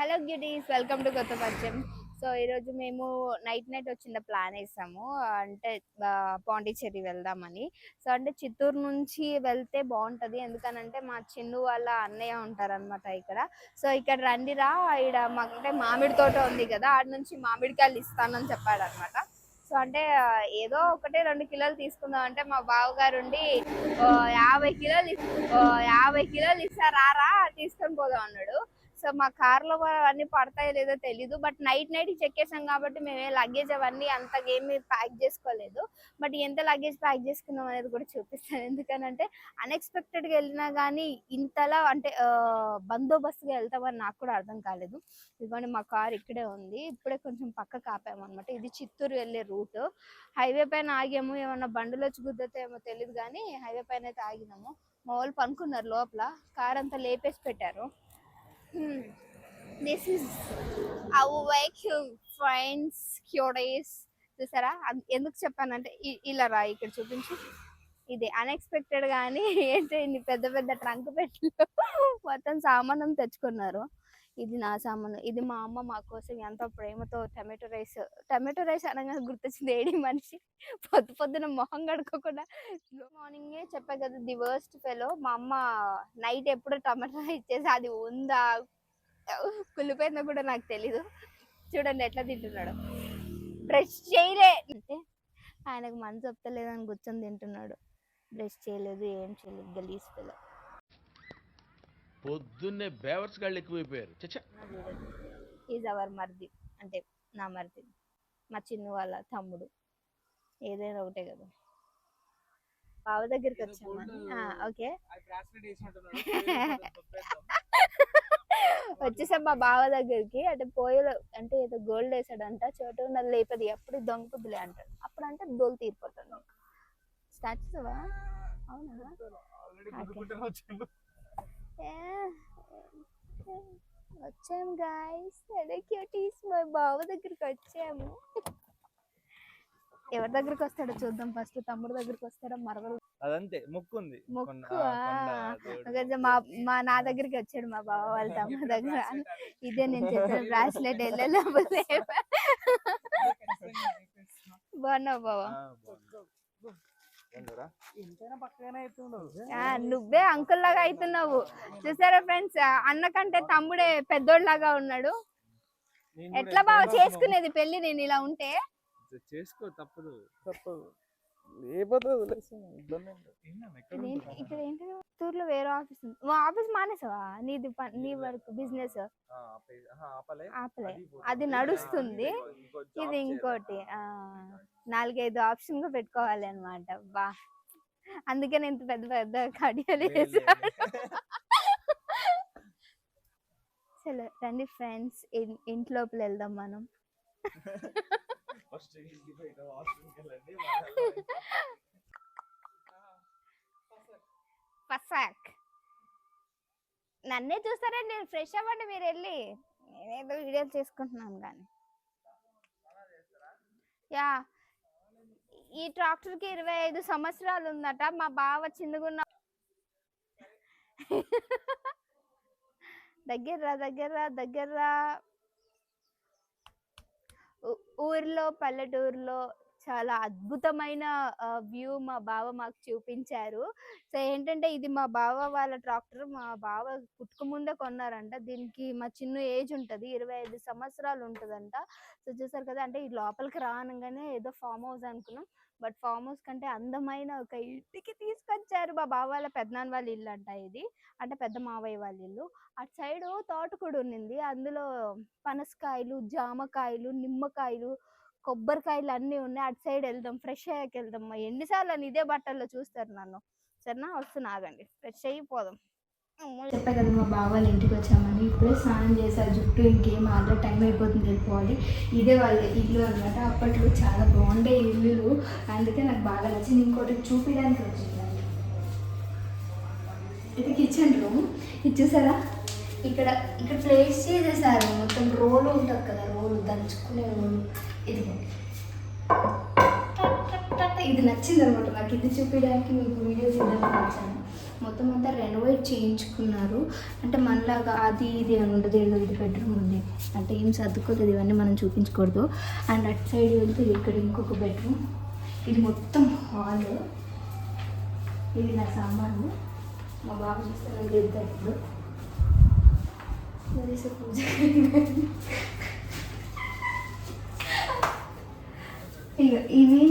Hello beauties welcome to కొత్త పరిచయం so ఈరోజు మేము నైట్ నైట్ వచ్చిన ప్లాన్ వేసాము. అంటే పాండిచ్చేరి వెళ్దామని. సో అంటే చిత్తూరు నుంచి వెళ్తే బాగుంటుంది. ఎందుకనంటే మా చిన్ను వాళ్ళ అన్నయ్య ఉంటారన్నమాట ఇక్కడ. సో ఇక్కడ రండిరా ఇక్కడ మాకు అంటే మామిడి తోట ఉంది కదా ఆడ నుంచి మామిడికాయలు ఇస్తానని చెప్పాడనమాట సో అంటే ఏదో ఒకటే రెండు కిలోలు తీసుకుందాం అంటే మా బావగారు ఉండి యాభై కిలోలు యాభై కిలోలు ఇస్తారా రా తీసుకొని పోదాం అన్నాడు. సో మా కార్లో అవన్నీ పడతాయో లేదో తెలీదు. బట్ నైట్ నైట్ చెక్ చేసాం కాబట్టి మేము లగేజ్ అవన్నీ అంతగా ఏమి ప్యాక్ చేసుకోలేదు. బట్ ఎంత లగేజ్ ప్యాక్ చేసుకున్నాం అనేది కూడా చూపిస్తాను. ఎందుకనంటే అన్ఎక్స్పెక్టెడ్గా వెళ్ళినా కానీ ఇంతలా అంటే బందోబస్తుగా వెళ్తామని నాకు కూడా అర్థం కాలేదు. ఇదిగోండి మా కార్ ఇక్కడే ఉంది. ఇప్పుడే కొంచెం పక్క కాపాము అనమాట ఇది చిత్తూరు వెళ్ళే రూట్. హైవే పైన ఆగాము. ఏమన్నా బండులు వచ్చి ఏమో తెలియదు కానీ హైవే పైన అయితే ఆగినాము. మా వాళ్ళు పనుకున్నారు లోపల. కార్ అంతా లేపేసి పెట్టారు. This is our vehicle friends క్యూడేస్ చూసారా? ఎందుకు చెప్పానంటే ఇ- ఇలా రా ఇక్కడ చూపించు. ఇది అన్ఎక్స్పెక్టెడ్ కానీ ఏంటి ఇన్ని పెద్ద పెద్ద ట్రంక్ పెట్టి మొత్తం సామానం తెచ్చుకున్నారు. ఇది నా సామాను ఇది మా అమ్మ మా కోసం ఎంతో ప్రేమతో టమాటో రైస్ టమాటో రైస్ అనగానే గుర్తొచ్చింది ఏడి మనిషి. పొద్దు పొద్దున మొహం కడుక్కోకుండా మార్నింగే చెప్పా కదా ది వర్స్ట్ ఫెలో మా అమ్మ నైట్ ఎప్పుడు టమాటో రైస్ చేసి అది ఉందా? కుళ్ళిపోయిందో కూడా నాకు తెలీదు. చూడండి ఎట్లా తింటున్నాడు. బ్రష్ చేయలే. అంటే ఆయనకు మనసు చెప్తలేదని కూర్చొని తింటున్నాడు. బ్రష్ చేయలేదు ఏం చేయలేదు గలీజ్ పిల్ల పొద్దున్నే బేవర్స్ గాళ్ళు ఎక్కువైపోయారు. చచ్చా. ఈజ్ అవర్ మరిది. అంటే నా మరిది. మా చిన్ను వాళ్ళ తమ్ముడు. ఏదైనా ఒకటే కదా. బావ దగ్గరికి వచ్చామని ఓకే. వచ్చేసాం మా బావ దగ్గరికి. అంటే పోయలో అంటే ఏదో గోల్డ్ వేసాడంట చోటు ఉన్నది లేపది. ఎప్పుడు దొంగకుద్దులే అంటాడు. అప్పుడు అంటే దోలు తీరిపోతాడు స్టార్ట్ చేసావా అవునా ఏ, ఏ, వచ్చాము గాయస్ క్యూటీస్ మా బావ దగ్గరికి వచ్చాము. ఎవరి దగ్గరికి వస్తాడో చూద్దాం. ఫస్ట్ తమ్ముడు దగ్గరికి వస్తాడో? మరొకరు అదంతే. మొక్కు ఉంది. మా మా నా దగ్గరికి వచ్చాడు మా బావ వాళ్ళ తమ్ముడు దగ్గర. ఇదే నేను చెప్పిన. బ్రాస్లెట్ వెళ్ళలేకపోతే బాగున్నావు బావ? నువ్వే అంకుల్ లాగా అవుతున్నావు చూసారా ఫ్రెండ్స్ అన్న కంటే తమ్ముడే పెద్దోళ్ళలాగా ఉన్నాడు. ఎట్లా బావ ఎప్పుడైనా చేసుకునేది పెళ్ళి నేను ఇలా ఉంటే? చేసుకో తప్పదు. తప్పదు. ఏం ఇక్కడ ఏంటి చిత్తూరులో వేరే ఆఫీస్ ఉంది. మా ఆఫీస్ మానేసావా? నీది ప- నీ వరకు బిజినెస్? ఆపలే. ఆపలే. అది నడుస్తుంది. ఇది. ఇంకోటి ఆ నాలుగైదు ఆప్షన్గా పెట్టుకోవాలి అనమాట బా. అందుకే నేను ఇంత పెద్ద పెద్ద కడియాలు. వేసాను చలో రండి ఫ్రెండ్స్. ఇంట్లోపల వెళ్దాం మనం. ఫస్ట్ ఇంటికి బయట వాష్రూమ్కి వెళ్ళండి, ఫసాక్. నన్నే చూస్తారండి నేను ఫ్రెష్ అవ్వండి మీరు వెళ్ళి. నేనేదో వీడియోలు చేసుకుంటున్నాను కానీ. యా. ఈ ట్రాక్టర్కి ఇరవై ఐదు సంవత్సరాలు ఉందట. మా బావ చిన్నగున్న దగ్గర దగ్గర దగ్గర ఊ- ఊర్లో పల్లెటూరులో చాలా అద్భుతమైన వ్యూ మా బావ మాకు చూపించారు. సో ఏంటంటే ఇది మా బావ వాళ్ళ ట్రాక్టర్. మా బావ పుట్టుక ముందే కొన్నారంట. దీనికి మా చిన్న ఏజ్ ఉంటుంది. ఇరవై ఐదు సంవత్సరాలు ఉంటుందంట. సో చూసారు కదా అంటే ఈ లోపలికి రానగానే ఏదో ఫామ్ హౌస్ అనుకున్నాం. బట్ ఫామ్ హౌస్ కంటే అందమైన ఒక ఇంటికి తీసుకొచ్చారు మా బావ వాళ్ళ పెద్దనాన్న వాళ్ళ ఇల్లు అంట ఇది. అంటే పెద్ద మావయ్య వాళ్ళ ఇల్లు. అటు సైడ్ తోట కూడా ఉన్నింది. అందులో పనసకాయలు జామకాయలు నిమ్మకాయలు కొబ్బరికాయలు అన్నీ ఉన్నాయి. అటు సైడ్ వెళ్దాం ఫ్రెష్ అయ్యాక వెళ్దాం మా ఎన్నిసార్లు అని ఇదే బట్టల్లో చూస్తారు నన్ను. సరేనా? వస్తున్నా ఆగండి. ఫ్రెష్ అయిపోదాం చెప్పా కదా మా బావ వాళ్ళ ఇంటికి వచ్చామని. ఇప్పుడే స్నానం చేశారు. జుట్టు ఇంకేం ఆల్రెడీ టైం అయిపోతుంది వెళ్ళిపోవాలి. ఇదే వాళ్ళ ఇల్లు అనమాట అప్పట్లో చాలా బాగుండే ఇల్లులు అందుకే నాకు బాగా నచ్చింది. ఇంకోటి చూపించడానికి వచ్చింది. ఇది కిచెన్ రూమ్. ఇది చూసారా? ఇక్కడ ఇక్కడ ప్లేస్ చేసేసారు. మొత్తం రోలు ఉంటుంది కదా రోలు దంచుకునే రోలు ఇది ఇది నచ్చింది అనమాట నాకు ఇది చూపించడానికి మీకు వీడియో చేద్దామని వచ్చాను. మొత్తం అంతా రెనోవేట్ చేయించుకున్నారు. అంటే మనలాగా అది ఇది అని ఉండదు ఏదో ఇది బెడ్రూమ్ ఉంది. అంటే ఏం సర్దుకోలేదు ఇవన్నీ మనం చూపించకూడదు. అండ్ అటు సైడ్ వెళ్తే ఇక్కడ ఇంకొక బెడ్రూమ్ ఇది మొత్తం హాల్ ఇది నా సామాను. మా బాబు చూస్తే లేదు ఇప్పుడు. A పూజ ఇక ఇవి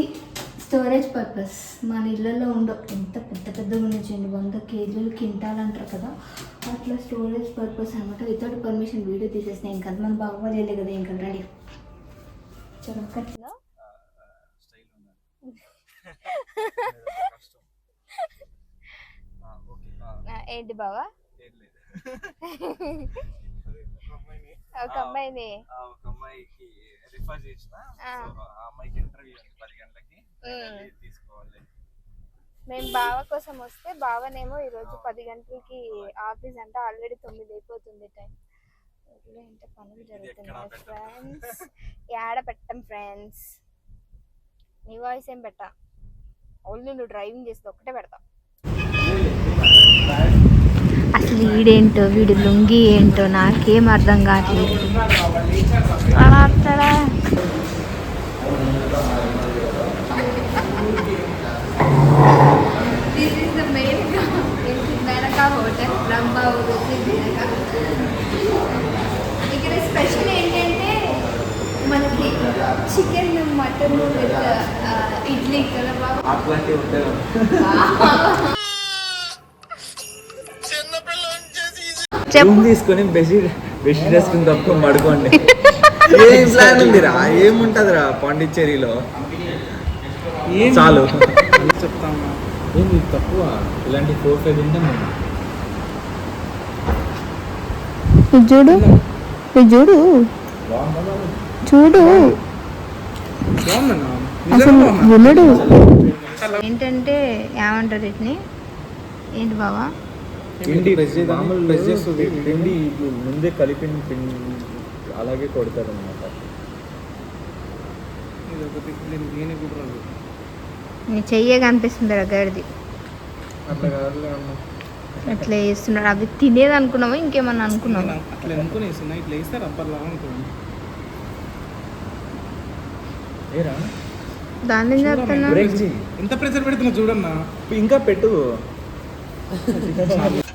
స్టోరేజ్ పర్పస్ మన ఇళ్ళల్లో ఉండవు ఎంత పెద్ద పెద్దగా ఉన్నాయి చూడండి. వంద కేజీలు కింటాలు అంటారు కదా. అట్లా స్టోరేజ్ పర్పస్ అనమాట వితౌట్ పర్మిషన్ వీడియో తీసేసిన ఇంకా మన బాగోలేదు కదా ఇంకా రండి. చొరకట్లో ఏంటి బావా ఏం లేదు అదే ఒక అమ్మాయిని ఒక అమ్మాయిని ఒక అమ్మాయికి రిఫర్ చేసిన ఆ. అమ్మాయికి ఇంటర్వ్యూ ఉంది పది గంటలకి తీసుకోవాలి మేము బావ కోసం వస్తే బావనేమో ఈరోజు పది గంటలకి ఆఫీస్ అంటే ఆల్రెడీ తొమ్మిది అయిపోతుంది టైం ఏంటో పనులు జరుగుతున్నాయి. ఫ్రెండ్స్ యాడ పెట్టం ఫ్రెండ్స్ నీ వాయిస్ ఏం పెట్టా ఓన్లీ నువ్వు డ్రైవింగ్ చేస్తే ఒక్కటే పెడతా అసలు వీడేంటో వీడి లుంగి ఏంటో నాకేం అర్థం కావట్లేదు. అలా Menaka. ఇక్కడ స్పెషల్ ఏంటంటే మనకి చికెన్ మటన్ విత్ ఇడ్లీ కదా బాబు చెప్పు. తీసుకొని బెడ్షీట్ బెడ్షీట్ వేసుకుని తప్పుకొని పడుకోండి. ఏం ప్లాన్ ఉందిరా? ఏముంటదిరా పాండిచ్చేరిలో? ఏం చాలు. చెప్తాను ఏంది తక్కువ? ఇలాంటి ఫోర్ ఫైవ్ తింటాం మేము చూడు. చూడు. చూడు. అసలు? వినడు. ఏంటంటే ఏమంటారు వీటిని? ఏంటి బావా? పిండి మామూలు ప్రెస్ చేస్తుంది పిండి ముందే కలిపిన పిండి అలాగే కొడతారు అనమాట నీ చెయ్యే కనిపిస్తుంది గడిది. అట్లా కాదులే అన్న అట్లా వేస్తున్నాడు అవి తినేది అనుకున్నావా? ఇంకేమన్నా అనుకున్నావా? నేను అట్లా ఇట్లా వేస్తే రబ్బర్ లాగా దాన్ని ఎంత ప్రెషర్ పెడుతున్నా చూడన్నా ఇంకా పెట్టు.